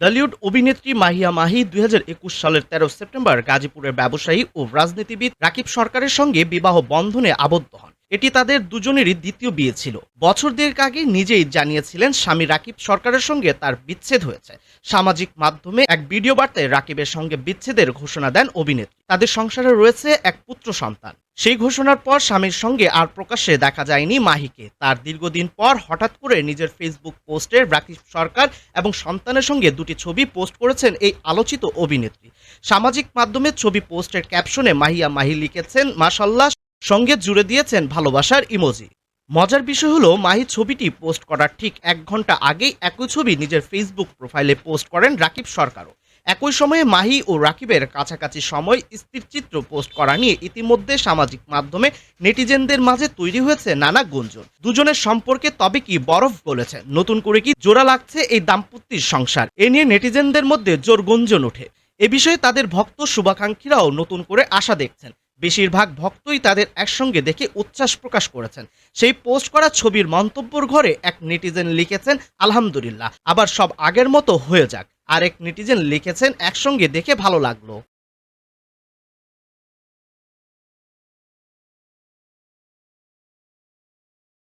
বলিউড অভিনেত্রী মাহিয়া মাহি দুই সালের তেরো সেপ্টেম্বর গাজীপুরের ব্যবসায়ী ও রাজনীতিবিদ রাকিব সরকারের সঙ্গে বিবাহ বন্ধনে আবদ্ধ হন। এটি তাদের দুজনেরই দ্বিতীয় বিয়ে ছিল। বছর দেড়েক আগে নিজেই জানিয়েছিলেন স্বামী রাকিব সরকারের সঙ্গে তার বিচ্ছেদ হয়েছে। সামাজিক মাধ্যমে এক ভিডিও বার্তায় রাকিবের সঙ্গে বিচ্ছেদের ঘোষণা দেন অভিনেত্রী। তাদের সংসারে রয়েছে এক পুত্র সন্তান। সেই ঘোষণার পর স্বামীর সঙ্গে আর প্রকাশ্যে দেখা যায়নি মাহিকে। তার দীর্ঘদিন পর হঠাৎ করে নিজের ফেসবুক পোস্টে রাকিব সরকার এবং সন্তানের সঙ্গে দুটি ছবি পোস্ট করেছেন এই আলোচিত অভিনেত্রী। সামাজিক মাধ্যমে ছবি পোস্টের ক্যাপশনে মাহিয়া মাহি লিখেছেন মাসাল্লাহ সঙ্গে জুড়ে দিয়েছেন ভালোবাসার ইমোজি। মজার বিষয় হলো, মাহি ছবিটি পোস্ট করার ঠিক এক ঘণ্টা আগেই একই ছবি নিজের ফেসবুক প্রোফাইলে পোস্ট করেন রাকিব সরকারও। একই সময়ে মাহি ও রাকিবের কাছাকাছি সময় স্থির চিত্র পোস্ট করা নিয়ে ইতিমধ্যে সামাজিক মাধ্যমে নেটিজেনদের মাঝে তৈরি হয়েছে নানা গুঞ্জন। দুজনের সম্পর্কে তবে কি বরফ বলেছে নতুন করে কি জোড়া লাগছে এই দাম্পত্যের সংসার? এ নিয়ে নেটিজেনদের মধ্যে জোর গুঞ্জন ওঠে। এ বিষয়ে তাদের ভক্ত শুভাকাঙ্ক্ষীরাও নতুন করে আশা দেখছেন। বেশিরভাগ ভক্তই তাদের একসঙ্গে দেখে উচ্ছ্বাস প্রকাশ করেছেন। সেই পোস্ট করা ছবির মন্তব্যর ঘরে এক নেটিজেন লিখেছেন, আলহামদুলিল্লাহ। আবার সব আগের মতো হয়ে যাক। আরেক নেটিজেন লিখেছেন একসঙ্গে দেখে ভালো লাগল।